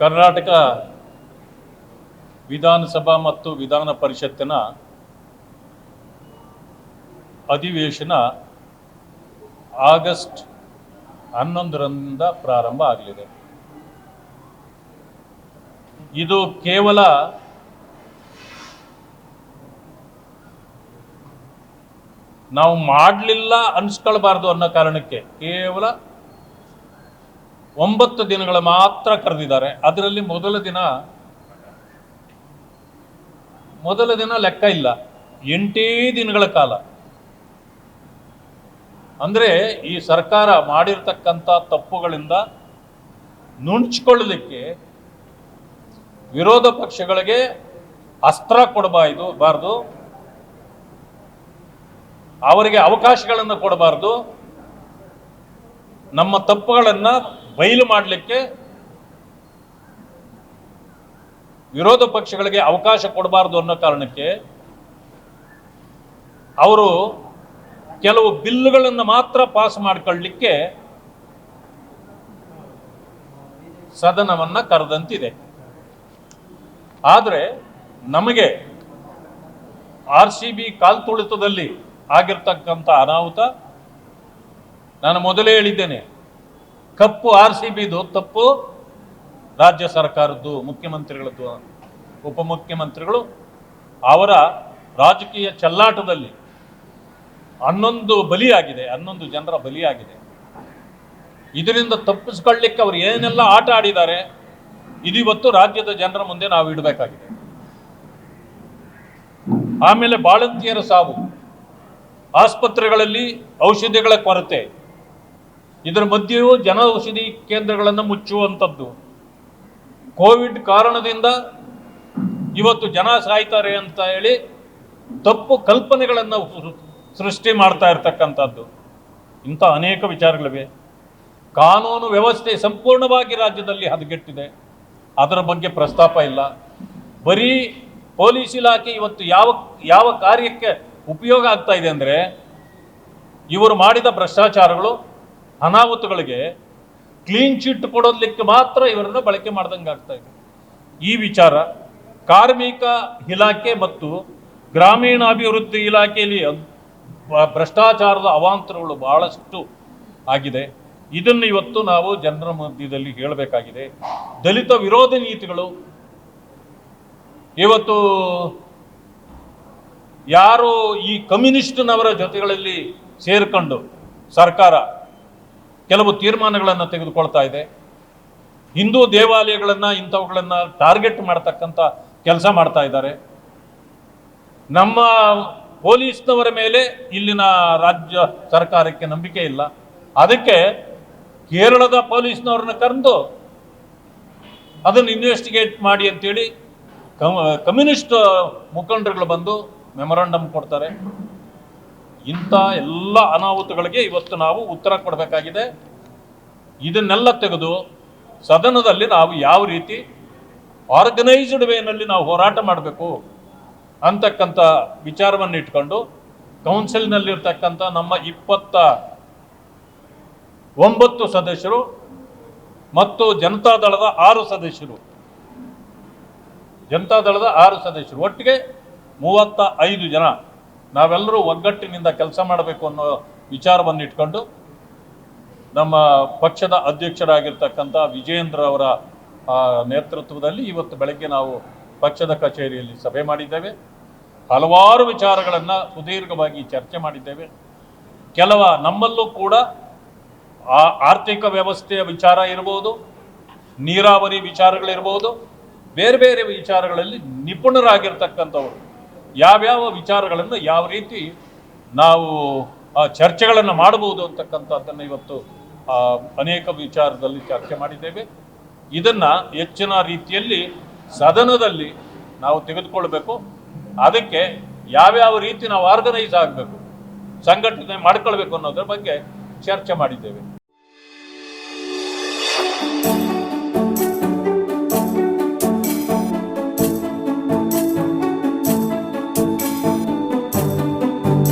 ಕರ್ನಾಟಕ ವಿಧಾನಸಭಾ ಮತ್ತು ವಿಧಾನ ಪರಿಷತ್ತಿನ ಅಧಿವೇಶನ ಆಗಸ್ಟ್ ಹನ್ನೊಂದರಿಂದ ಪ್ರಾರಂಭ ಆಗಲಿದೆ. ಇದು ಕೇವಲ ನಾವು ಮಾಡಲಿಲ್ಲ ಅನ್ಸ್ಕೊಳ್ಬಾರ್ದು ಅನ್ನೋ ಕಾರಣಕ್ಕೆ ಕೇವಲ ಒಂಬತ್ತು ದಿನಗಳ ಮಾತ್ರ ಕರೆದಿದ್ದಾರೆ. ಅದರಲ್ಲಿ ಮೊದಲ ದಿನ ಮೊದಲ ದಿನ ಲೆಕ್ಕ ಇಲ್ಲ. ಎಂಟೇ ದಿನಗಳ ಕಾಲ. ಅಂದ್ರೆ ಈ ಸರ್ಕಾರ ಮಾಡಿರ್ತಕ್ಕಂಥ ತಪ್ಪುಗಳಿಂದ ನುಣ್ಚಿಕೊಳ್ಳಲಿಕ್ಕೆ ವಿರೋಧ ಪಕ್ಷಗಳಿಗೆ ಅಸ್ತ್ರ ಕೊಡಬಾರ್ದು, ಬಾರ್ದು. ಅವರಿಗೆ ಅವಕಾಶಗಳನ್ನು ಕೊಡಬಾರ್ದು. ನಮ್ಮ ತಪ್ಪುಗಳನ್ನು ಬಯಲು ಮಾಡಲಿಕ್ಕೆ ವಿರೋಧ ಪಕ್ಷಗಳಿಗೆ ಅವಕಾಶ ಕೊಡಬಾರ್ದು ಅನ್ನೋ ಕಾರಣಕ್ಕೆ ಅವರು ಕೆಲವು ಬಿಲ್ಗಳನ್ನು ಮಾತ್ರ ಪಾಸ್ ಮಾಡಿಕೊಳ್ಳಲಿಕ್ಕೆ ಸದನವನ್ನ ಕರೆದಂತಿದೆ. ಆದರೆ ನಮಗೆ ಆರ್ ಸಿ ಬಿ ಕಾಲ್ತುಳಿತದಲ್ಲಿ ಆಗಿರ್ತಕ್ಕಂಥ ಅನಾಹುತ ನಾನು ಮೊದಲೇ ಹೇಳಿದ್ದೇನೆ. ಕಪ್ಪು ಆರ್ ಸಿ ಬಿದು ತಪ್ಪು. ರಾಜ್ಯ ಸರ್ಕಾರದ್ದು, ಮುಖ್ಯಮಂತ್ರಿಗಳದ್ದು, ಉಪಮುಖ್ಯಮಂತ್ರಿಗಳು ಅವರ ರಾಜಕೀಯ ಚಲ್ಲಾಟದಲ್ಲಿ ಹನ್ನೊಂದು ಬಲಿಯಾಗಿದೆ, ಹನ್ನೊಂದು ಜನರ ಬಲಿಯಾಗಿದೆ. ಇದರಿಂದ ತಪ್ಪಿಸ್ಕೊಳ್ಳಿಕ್ಕೆ ಅವರು ಏನೆಲ್ಲ ಆಟ ಆಡಿದ್ದಾರೆ, ಇದಿವತ್ತು ರಾಜ್ಯದ ಜನರ ಮುಂದೆ ನಾವು ಇಡಬೇಕಾಗಿದೆ. ಆಮೇಲೆ ಬಾಳಂತಿಯರ ಸಾವು. ಆಸ್ಪತ್ರೆಗಳಲ್ಲಿ ಔಷಧಿಗಳ ಕೊರತೆ. ಇದರ ಮಧ್ಯೆಯೂ ಜನ ಔಷಧಿ ಕೇಂದ್ರಗಳನ್ನು ಮುಚ್ಚುವಂಥದ್ದು. ಕೋವಿಡ್ ಕಾರಣದಿಂದ ಇವತ್ತು ಜನ ಸಾಯ್ತಾರೆ ಅಂತ ಹೇಳಿ ತಪ್ಪು ಕಲ್ಪನೆಗಳನ್ನು ಸೃಷ್ಟಿ ಮಾಡ್ತಾ ಇರ್ತಕ್ಕಂಥದ್ದು. ಇಂಥ ಅನೇಕ ವಿಚಾರಗಳಿವೆ. ಕಾನೂನು ವ್ಯವಸ್ಥೆ ಸಂಪೂರ್ಣವಾಗಿ ರಾಜ್ಯದಲ್ಲಿ ಹದಗೆಟ್ಟಿದೆ. ಅದರ ಬಗ್ಗೆ ಪ್ರಸ್ತಾಪ ಇಲ್ಲ. ಬರೀ ಪೊಲೀಸ್ ಇಲಾಖೆ ಇವತ್ತು ಯಾವ ಯಾವ ಕಾರ್ಯಕ್ಕೆ ಉಪಯೋಗ ಆಗ್ತಾ ಇದೆ ಅಂದರೆ ಇವರು ಮಾಡಿದ ಭ್ರಷ್ಟಾಚಾರಗಳು ಅನಾಹುತಗಳಿಗೆ ಕ್ಲೀನ್ ಚಿಟ್ ಕೊಡೋದಕ್ಕೆ ಮಾತ್ರ ಇವರನ್ನು ಬಳಕೆ ಮಾಡ್ದಂಗೆ ಆಗ್ತಾ ಇದೆ. ಈ ವಿಚಾರ ಕಾರ್ಮಿಕ ಇಲಾಖೆ ಮತ್ತು ಗ್ರಾಮೀಣಾಭಿವೃದ್ಧಿ ಇಲಾಖೆಯಲ್ಲಿ ಭ್ರಷ್ಟಾಚಾರದ ಅವಾಂತರಗಳು ಬಹಳಷ್ಟು ಆಗಿದೆ. ಇದನ್ನು ಇವತ್ತು ನಾವು ಜನರ ಮಧ್ಯದಲ್ಲಿ ಹೇಳಬೇಕಾಗಿದೆ. ದಲಿತ ವಿರೋಧಿ ನೀತಿಗಳು ಇವತ್ತು ಯಾರು ಈ ಕಮ್ಯುನಿಸ್ಟ್ನವರ ಜೊತೆಗಳಲ್ಲಿ ಸೇರ್ಕೊಂಡು ಸರ್ಕಾರ ಕೆಲವು ತೀರ್ಮಾನಗಳನ್ನು ತೆಗೆದುಕೊಳ್ತಾ ಇದೆ. ಹಿಂದೂ ದೇವಾಲಯಗಳನ್ನು, ಇಂಥವುಗಳನ್ನು ಟಾರ್ಗೆಟ್ ಮಾಡ್ತಕ್ಕಂಥ ಕೆಲಸ ಮಾಡ್ತಾ ಇದ್ದಾರೆ. ನಮ್ಮ ಪೊಲೀಸ್ನವರ ಮೇಲೆ ಇಲ್ಲಿನ ರಾಜ್ಯ ಸರ್ಕಾರಕ್ಕೆ ನಂಬಿಕೆ ಇಲ್ಲ. ಅದಕ್ಕೆ ಕೇರಳದ ಪೊಲೀಸ್ನವ್ರನ್ನ ಕರೆದು ಅದನ್ನು ಇನ್ವೆಸ್ಟಿಗೇಟ್ ಮಾಡಿ ಅಂತೇಳಿ ಕಮ್, ಕಮ್ಯುನಿಸ್ಟ್ ಮುಖಂಡರುಗಳು ಬಂದು ಮೆಮೊರಾಂಡಮ್ ಕೊಡ್ತಾರೆ. ಇಂಥ ಎಲ್ಲ ಅನಾಹುತಗಳಿಗೆ ಇವತ್ತು ನಾವು ಉತ್ತರ ಕೊಡಬೇಕಾಗಿದೆ. ಇದನ್ನೆಲ್ಲ ತೆಗೆದು ಸದನದಲ್ಲಿ ನಾವು ಯಾವ ರೀತಿ ಆರ್ಗನೈಸ್ಡ್ ವೇನಲ್ಲಿ ನಾವು ಹೋರಾಟ ಮಾಡಬೇಕು ಅಂತಕ್ಕಂಥ ವಿಚಾರವನ್ನು ಇಟ್ಕೊಂಡು ಕೌನ್ಸಿಲ್ನಲ್ಲಿರ್ತಕ್ಕಂಥ ನಮ್ಮ ಇಪ್ಪತ್ತ ಒಂಬತ್ತು ಸದಸ್ಯರು ಮತ್ತು ಜನತಾದಳದ ಆರು ಸದಸ್ಯರು. ಜನತಾದಳದ ಆರು ಸದಸ್ಯರು. ಒಟ್ಟಿಗೆ ಮೂವತ್ತ ಐದು ಜನ. ನಾವೆಲ್ಲರೂ ಒಗ್ಗಟ್ಟಿನಿಂದ ಕೆಲಸ ಮಾಡಬೇಕು ಅನ್ನೋ ವಿಚಾರವನ್ನು ಇಟ್ಕೊಂಡು ನಮ್ಮ ಪಕ್ಷದ ಅಧ್ಯಕ್ಷರಾಗಿರ್ತಕ್ಕಂಥ ವಿಜಯೇಂದ್ರ ಅವರ ನೇತೃತ್ವದಲ್ಲಿ ಇವತ್ತು ಬೆಳಗ್ಗೆ ನಾವು ಪಕ್ಷದ ಕಚೇರಿಯಲ್ಲಿ ಸಭೆ ಮಾಡಿದ್ದೇವೆ. ಹಲವಾರು ವಿಚಾರಗಳನ್ನು ಸುದೀರ್ಘವಾಗಿ ಚರ್ಚೆ ಮಾಡಿದ್ದೇವೆ. ಕೆಲವ ನಮ್ಮಲ್ಲೂ ಕೂಡ ಆ ಆರ್ಥಿಕ ವ್ಯವಸ್ಥೆಯ ವಿಚಾರ ಇರ್ಬೋದು, ನೀರಾವರಿ ವಿಚಾರಗಳಿರ್ಬೋದು, ಬೇರೆ ಬೇರೆ ವಿಚಾರಗಳಲ್ಲಿ ನಿಪುಣರಾಗಿರ್ತಕ್ಕಂಥವರು. ಯಾವ್ಯಾವ ವಿಚಾರಗಳನ್ನು ಯಾವ ರೀತಿ ನಾವು ಚರ್ಚೆಗಳನ್ನು ಮಾಡಬಹುದು ಅಂತಕ್ಕಂಥದ್ದನ್ನು ಇವತ್ತು ಅನೇಕ ವಿಚಾರದಲ್ಲಿ ಚರ್ಚೆ ಮಾಡಿದ್ದೇವೆ. ಇದನ್ನು ಹೆಚ್ಚಿನ ರೀತಿಯಲ್ಲಿ ಸದನದಲ್ಲಿ ನಾವು ತೆಗೆದುಕೊಳ್ಬೇಕು. ಅದಕ್ಕೆ ಯಾವ್ಯಾವ ರೀತಿ ನಾವು ಆರ್ಗನೈಸ್ ಆಗಬೇಕು, ಸಂಘಟನೆ ಮಾಡ್ಕೊಳ್ಬೇಕು ಅನ್ನೋದ್ರ ಬಗ್ಗೆ ಚರ್ಚೆ ಮಾಡಿದ್ದೇವೆ.